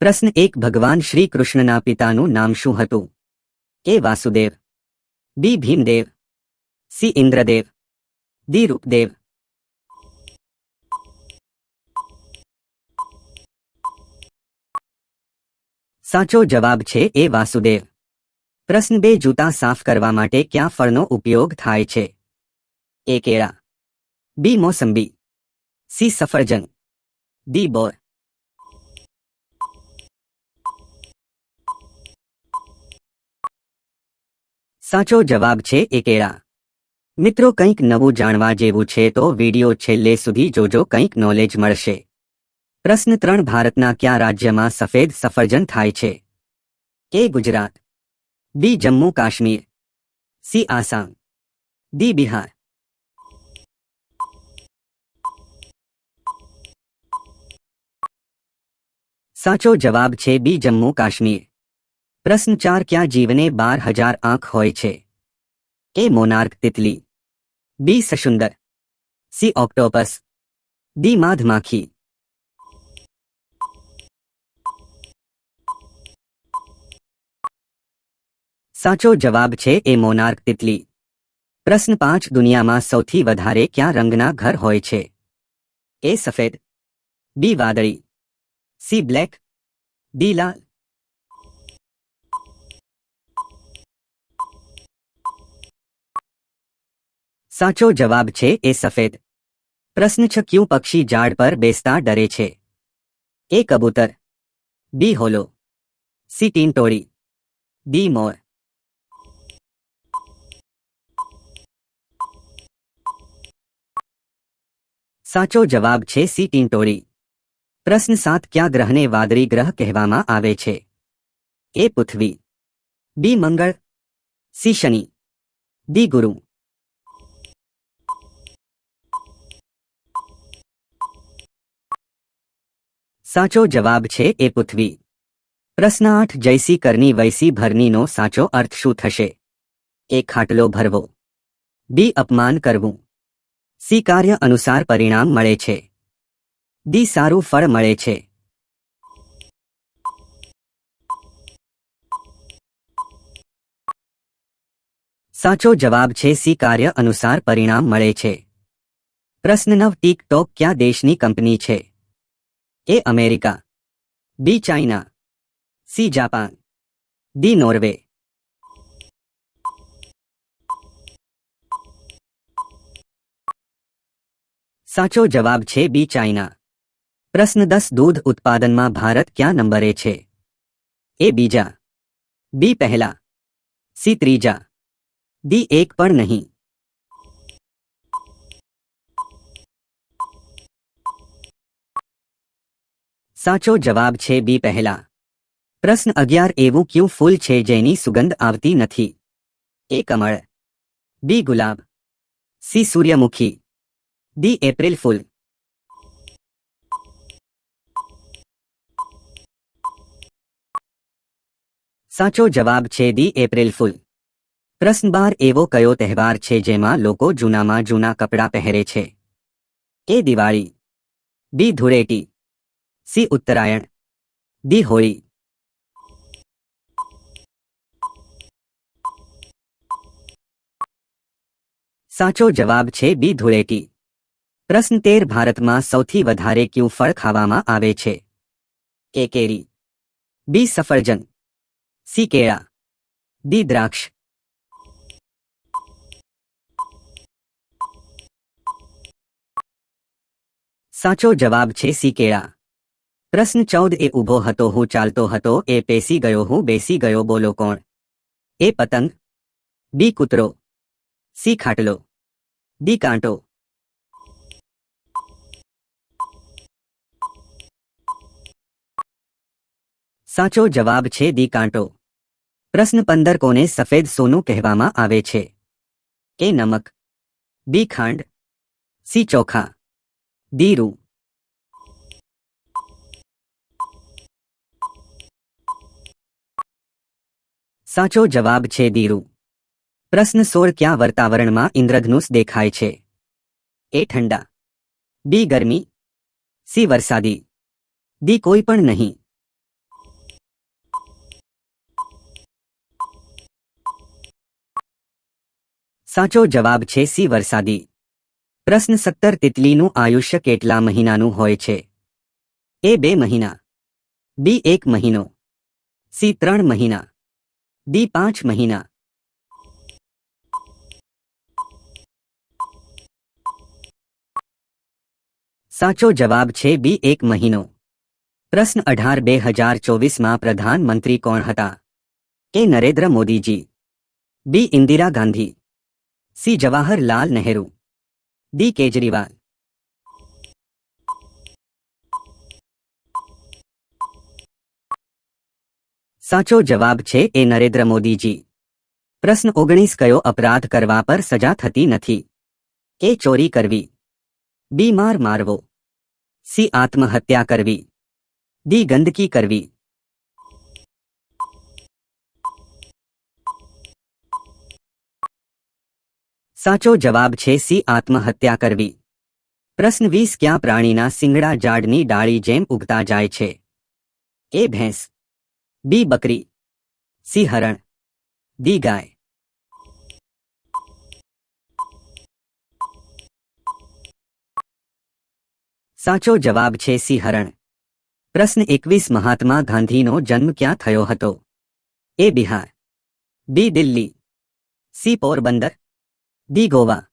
પ્રશ્ન એક, ભગવાન શ્રી કૃષ્ણના પિતાનું નામ શું હતું? A Vasudev, B, Bhimdev, C, Indradev D Roopdev. સાચો જવાબ છે એ વાસુદેવ. પ્રશ્ન બે, જૂતા સાફ કરવા માટે કયા ફળનો ઉપયોગ થાય છે? એ કેળા, બી, મોસંબી, સી, સફરજન દી બોર. સાચો જવાબ છે એ મિત્રો, કંઈક નવું જાણવા જેવું છે તો વિડિયો છેલ્લે સુધી જોજો, કંઈક નોલેજ મળશે. પ્રશ્ન ત્રણ, ભારતના કયા રાજ્યમાં સફેદ સફરજન થાય છે? A Gujarat? B, Jammu Kashmir. C, Assam. D, Bihar. સાચો જવાબ છે બી, જમ્મુ કાશ્મીર. પ્રશ્ન ચાર, ક્યાં જીવને બાર હજાર આંખ હોય છે? એ મોનાર્ક, તિતલી. બી સશુંદર સી, ઓક્ટોપસ. ડી, માધમાખી. સાચો જવાબ છે એ મોનાર્ક, તિતલી. પ્રશ્ન પાંચ, દુનિયામાં સૌથી વધારે ક્યાં રંગના ઘર હોય છે? એ સફેદ. બી, વાદળી. C, black. ડી, લાલ. સાચો જવાબ છે એ સફેદ. પ્રશ્ન છ ક્યું પક્ષી ઝાડ પર બેસતા ડરે છે? એ કબૂતર. બી હોલો. સી ટીનટોળી. ડી મોર. સાચો જવાબ છે સી ટીંટોળી પ્રશ્ન સાત ક્યાં ગ્રહને વાદળી ગ્રહ કહેવામાં આવે છે? એ પૃથ્વી. બી મંગળ. સી શનિ. ડી ગુરુ. સાચો જવાબ છે એ પૃથ્વી. પ્રશ્ન આઠ જૈસી કરની વૈસી ભરનીનો સાચો અર્થ શું થશે? એ ખાટલો ભરવો. બી, અપમાન કરવું. સી, કાર્ય અનુસાર પરિણામ મળે છે. ડી, સારું ફળ મળે છે. સાચો જવાબ છે સી, કાર્ય અનુસાર પરિણામ મળે છે. પ્રશ્ન નવ, ટીકટોક ક્યાં દેશની કંપની છે? A America B China C Japan D Norway સાચો જવાબ છે બી ચાઇના પ્રશ્ન દસ દૂધ ઉત્પાદનમાં ભારત ક્યાં નંબરે છે એ બીજા બી પહેલા સી ત્રીજા ડી એક પણ નહીં સાચો જવાબ છે બી પહેલા પ્રશ્ન અગિયાર એવું ક્યું ફૂલ છે જેની સુગંધ આવતી નથી એ કમળ બી ગુલાબ સી સૂર્યમુખી ડી એપ્રિલ ફૂલ સાચો જવાબ છે ડી એપ્રિલ ફૂલ પ્રશ્ન બાર એવો કયો તહેવાર છે જેમાં લોકો જૂનામાં જૂના કપડાં પહેરે છે A Diwali B Dhuleti C Uttarayan. D Holi. સાચો જવાબ છે બી ધૂળેટી. પ્રશ્ન તેર ભારતમાં સૌથી વધારે ક્યું ફળ ખાવામાં આવે છે? એ કેરી. બી સફરજન. સી કેળા. ડી દ્રાક્ષ. સાચો જવાબ છે સી કેળા. પ્રશ્ન ચૌદ એ ઊભો હતો, હું ચાલતો હતો, એ પેસી ગયો, હું બેસી ગયો, બોલો કોણ? એ પતંગ. બી કૂતરો. સી ખાટલો. ડી કાંટો. સાચો જવાબ છે દી કાંટો. પ્રશ્ન પંદર કોને સફેદ સોનું કહેવામાં આવે છે? એ નમક. બી ખાંડ. સી ચોખા. ડી રૂ. સાચો જવાબ છે દીરુ પ્રશ્ન સોળ ક્યાં વાતાવરણમાં ઇન્દ્રધનુષ દેખાય છે? એ ઠંડા. બી ગરમી. સી વરસાદી. દી કોઈ પણ નહીં. સાચો જવાબ છે સી વરસાદી. પ્રશ્ન સત્તર તિતલીનું આયુષ્ય કેટલા મહિનાનું હોય છે? એ બે મહિના. બી એક મહિનો. સી ત્રણ મહિના. ડી પાંચ મહિના. સાચો જવાબ છે બી એક મહિનો. પ્રશ્ન અઢાર બે હજાર ચોવીસમાં પ્રધાનમંત્રી કોણ હતા? A Narendra Modiji. B Indira Gandhi. C Jawaharlal Nehru. D Kejriwal. સાચો જવાબ છે એ નરેન્દ્ર મોદીજી. પ્રશ્ન ઓગણીસ કયો અપરાધ કરવા પર સજા થતી નથી? એ ચોરી કરવી. બી માર મારવો. સી આત્મહત્યા કરવી. ડી ગંદકી કરવી. સાચો જવાબ છે સી આત્મહત્યા કરવી. પ્રશ્ન વીસ ક્યાં પ્રાણીના સિંગડા ઝાડની ડાળી જેમ ઉગતા જાય છે? એ ભેંસ. બી બકરી, સી હરણ, ડી ગાય. સાચો જવાબ છે સી હરણ. પ્રશ્ન એકવીસ, મહાત્મા ગાંધીનો જન્મ ક્યાં થયો હતો? A Bihar, B Delhi, C Porbandar, D Goa.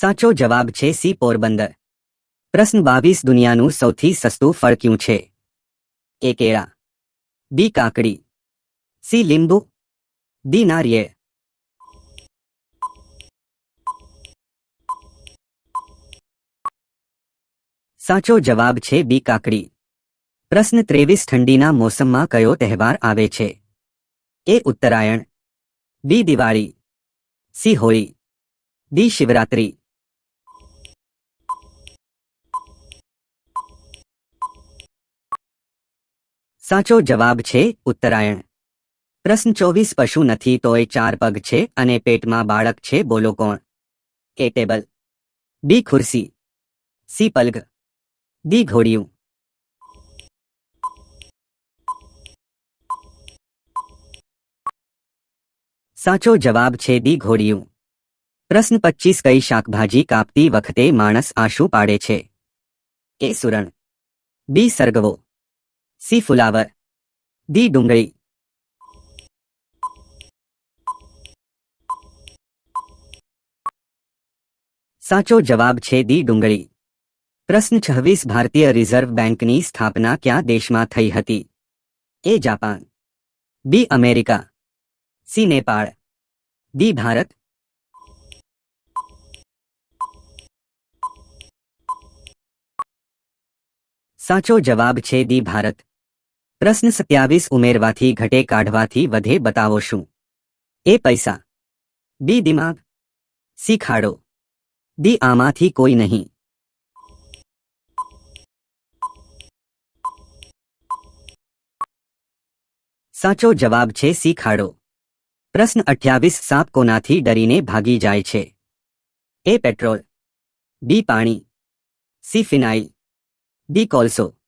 સાચો જવાબ છે સી પોરબંદર. પ્રશ્ન બાવીસ દુનિયાનું સૌથી સસ્તું ફળ ક્યું છે? એ કેળા. બી કાકડી. સી લીંબુ. ડી નારિયેળ. સાચો જવાબ છે બી કાકડી. પ્રશ્ન ત્રેવીસ ઠંડીના મોસમમાં કયો તહેવાર આવે છે? A Uttarayan. B Diwali. C Holi. D Shivratri. સાચો જવાબ છે ઉત્તરાયણ. પ્રશ્ન ચોવીસ પશુ નથી તોય ચાર પગ છે અને પેટમાં બાળક છે બોલો કોણ? A table. બી ખુરશી. સી પલગ. ડી ઘોડિયું. સાચો જવાબ છે દી ઘોડિયું. પ્રશ્ન પચીસ કઈ શાકભાજી કાપતી વખતે માણસ આંસુ પાડે છે? એ સુરણ. બી સરગવો. સી ફુલાવર ડી ડુંગળી સાચો જવાબ છે દી ડુંગળી પ્રશ્ન છવ્વીસ ભારતીય રિઝર્વ બેંકની સ્થાપના ક્યાં દેશમાં થઈ હતી A Japan B America C Nepal D Bharat સાચો જવાબ છે દી ભારત પ્રશ્ન સત્યાવીસ ઉમેરવાથી ઘટે કાઢવાથી વધે બતાવો શું? એ પૈસા. બી દિમાગ. સી ખાડો. દી આમાંથી કોઈ નહીં. સાચો જવાબ છે સી ખાડો. પ્રશ્ન અઠ્યાવીસ સાપ કોનાથી ડરીને ભાગી જાય છે? એ પેટ્રોલ. બી પાણી. સી ફિનાઇલ. ડી કોલસો.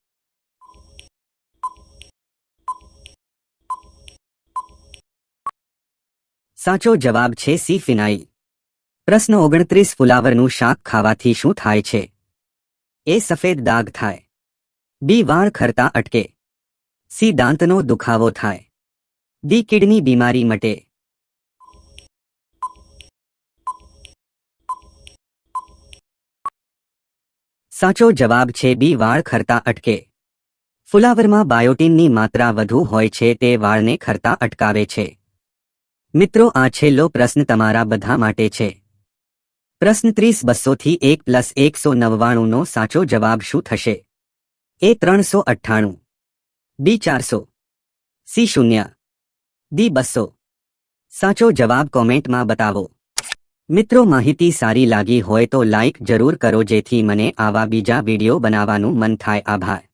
સાચો જવાબ છે સી ફિનાઇલ પ્રશ્ન ઓગણત્રીસ, ફુલાવરનું શાક ખાવાથી શું થાય છે? એ સફેદ દાગ થાય. બી વાળ ખરતા અટકે. સી દાંતનો દુખાવો થાય. ડી કિડની બીમારી મટે. સાચો જવાબ છે બી વાળ ખરતા અટકે. ફુલાવરમાં બાયોટીનની માત્રા વધુ હોય છે તે વાળને ખરતા અટકાવે છે. મિત્રો, આ છેલ્લો પ્રશ્ન તમારા બધા માટે છે. પ્રશ્ન ત્રીસ, બસોથી એક પ્લસ એકસો નવ્વાણુંનો સાચો જવાબ શું થશે? એ ત્રણસો અઠ્ઠાણું. બી ચારસો. સી શૂન્ય. ડી બસો. સાચો જવાબ કોમેન્ટમાં બતાવો. મિત્રો, માહિતી સારી લાગી હોય તો લાઇક જરૂર કરો જેથી મને આવા બીજા વીડિયો બનાવવાનું મન થાય. આભાર.